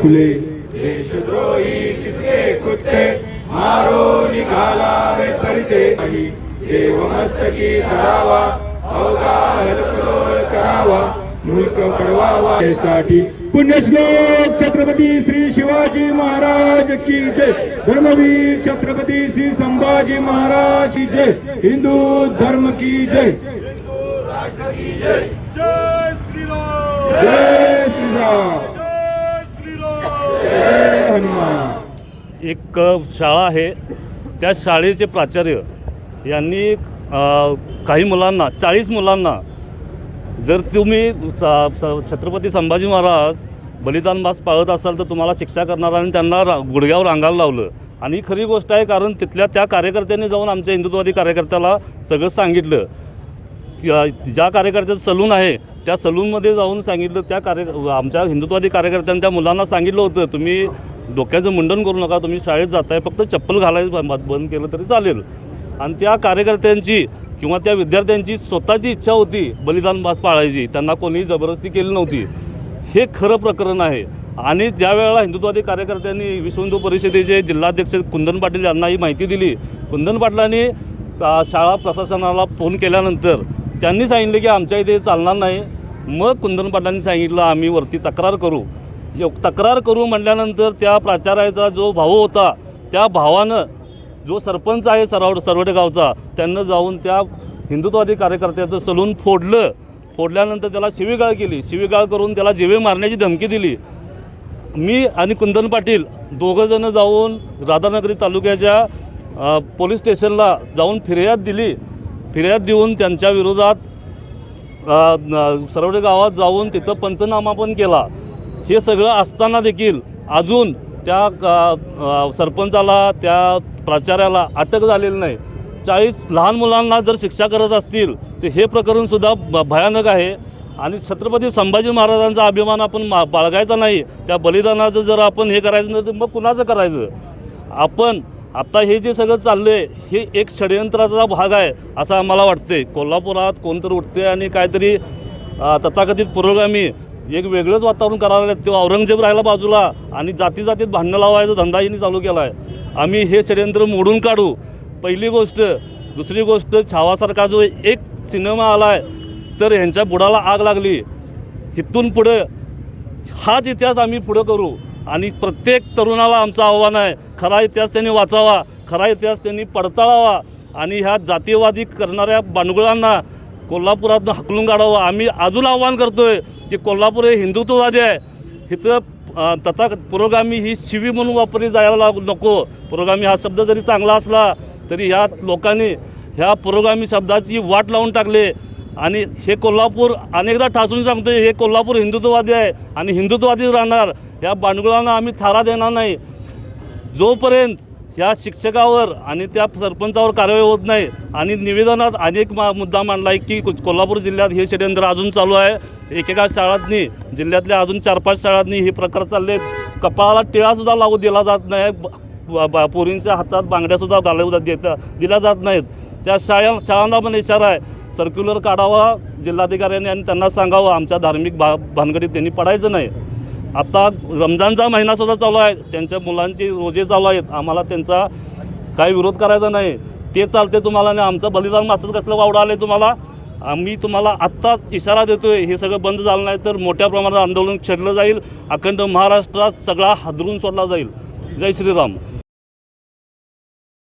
फुले देशद्रोही कितके कुत्ते मारो निघालावे तरी देव मस्तकी धरावा अवघा हलकलोळ करावा मुलक पडवावा. साठी पुण्यश्लोक छत्रपती श्री शिवाजी महाराज की जय. धर्मवीर छत्रपती श्री संभाजी महाराज की जय. हिंदू धर्म की जय. जय श्रीराम. जय श्रीराम जय श्रीराम जय हनुमान. एक शाळा आहे. त्या शाळेचे प्राचार्य यांनी काही मुलांना चाळीस मुलांना जर तुम्ही स- स- छत्रपती संभाजी महाराज बलिदान मास पाळत असाल तर तुम्हाला शिक्षा करणार आणि त्यांना रा गुडघ्यावर अंगाला लावलं. आणि खरी गोष्ट आहे कारण तिथल्या त्या कार्यकर्त्यांनी जाऊन आमच्या हिंदुत्ववादी कार्यकर्त्याला सगळं सांगितलं. ज्या कार्यकर्त्याचं सलून आहे त्या सलूनमध्ये जाऊन सांगितलं त्या कार्य आमच्या हिंदुत्ववादी कार्यकर्त्यांनी त्या मुलांना सांगितलं होतं तुम्ही डोक्याचं मुंडन करू नका तुम्ही शाळेत जाताय फक्त चप्पल घालायचं बंद केलं तरी चालेल. आणि त्या कार्यकर्त्यांची किंवा त्या विद्यार्थ्यांची स्वतःची इच्छा होती बलिदान भास पाळायची. त्यांना कोणीही जबरदस्ती केली नव्हती. हे खरं प्रकरण आहे. आणि ज्या वेळेला हिंदुत्ववादी कार्यकर्त्यांनी विश्व हिंदू परिषदेचे जिल्हाध्यक्ष कुंदन पाटील यांना ही माहिती दिली कुंदन पाटलांनी शाळा प्रशासनाला फोन केल्यानंतर त्यांनी सांगितलं की आमच्या इथे चालणार नाही. मग कुंदन पाटलांनी सांगितलं आम्ही वरती तक्रार करू. तक्रार करू म्हटल्यानंतर त्या प्राचार्याचा जो भाऊ होता त्या भावानं जो सरपंच आहे सराव सरवडे गावचा त्यांनं जाऊन त्या हिंदुत्ववादी कार्यकर्त्याचं सलून फोडलं. फोडल्यानंतर त्याला शिवीगाळ केली. शिवीगाळ करून त्याला जिवे मारण्याची धमकी दिली. मी आणि कुंदन पाटील दोघंजणं जाऊन राधानगरी तालुक्याच्या पोलीस स्टेशनला जाऊन फिर्याद दिली. फिर्याद देऊन त्यांच्या विरोधात अ, सरवडे गावात जाऊन तिथं पंचनामा पण केला. हे सगळं असताना देखील अजून त्या सरपंचाला त्या प्राचार्याला अटक झालेली नाही. चाळीस लहान मुलांना जर शिक्षा करत असतील तर हे प्रकरणसुद्धा भयानक आहे. आणि छत्रपती संभाजी महाराजांचा अभिमान आपण मा बाळगायचा नाही. त्या बलिदानाचं जर आपण हे करायचं नाही तर मग कुणाचं करायचं? आपण आत्ता हे जे सगळं चाललं आहे हे एक षडयंत्राचा भाग आहे असं आम्हाला वाटते कोल्हापुरात कोणतरी उठते आणि काहीतरी तथाकथित पुरोगामी एक वेगळंच वातावरण करायला लागलं. तो औरंगजेब राहिला बाजूला आणि जाती जातीत भांडणं लावायचा धंदा यांनी चालू केला आहे आम्ही हे षडयंत्र मोडून काढू. पहिली गोष्ट दुसरी गोष्ट छावासारखा जो एक सिनेमा आला आहे तर ह्यांच्या बुडाला आग लागली. इथून पुढं हाच इतिहास आम्ही पुढं करू. आणि प्रत्येक तरुणाला आमचं आव्हान आहे खरा इतिहास त्यांनी वाचावा खरा इतिहास त्यांनी पडताळावा आणि ह्या जातीयवादी करणाऱ्या बांडगुळांना कोल्हापुरातनं हकलून काढावं. आम्ही अजून आव्हान करतो आहे की कोल्हापूर हे हिंदुत्ववादी आहे. इथं तथा पुरोगामी ही शिवी म्हणून वापरली जायला नको. पुरोगामी हा शब्द जरी चांगला असला तरी ह्या लोकांनी ह्या पुरोगामी शब्दाची वाट लावून टाकले. आणि हे कोल्हापूर अनेकदा ठासून सांगतो हे कोल्हापूर हिंदुत्ववादी आहे आणि हिंदुत्ववादीच राहणार. या बांडगुळांना आम्ही थारा देणार नाही. जोपर्यंत ह्या शिक्षकावर आणि त्या सरपंचावर कारवाई होत नाही आणि निवेदनात अनेक मा मुद्दा मांडला आहे की कोल्हापूर जिल्ह्यात हे षडयंत्र अजून चालू आहे. एकेका शाळांनी जिल्ह्यातल्या अजून चार पाच शाळांनी हे प्रकार चालले आहेत कपाळाला टिळासुद्धा लागू दिला जात नाही. पोरींच्या हातात बांगड्यासुद्धा घालवू देता दिल्या जात नाहीत. त्या शाळा शाळांना पण इशारा आहे. सर्क्युलर काढावा जिल्हाधिकाऱ्यांनी आणि त्यांना सांगावं आमच्या धार्मिक भा भानगडीत त्यांनी पडायचं नाही. आता रमजानचा महिनासुद्धा चालू आहे त्यांच्या मुलांची रोजे चालू आहेत आम्हाला त्यांचा काही विरोध करायचा नाही. ते चालते तुम्हाला आणि आमचं बलिदान मासच कसलं वावडं आलं तुम्हाला? आम्ही तुम्हाला आत्ताच इशारा देतोय हे सगळं बंद झालं नाही तर मोठ्या प्रमाणात आंदोलन छेडलं जाईल अखंड महाराष्ट्रात सगळा हादरून सोडला जाईल. जय श्रीराम.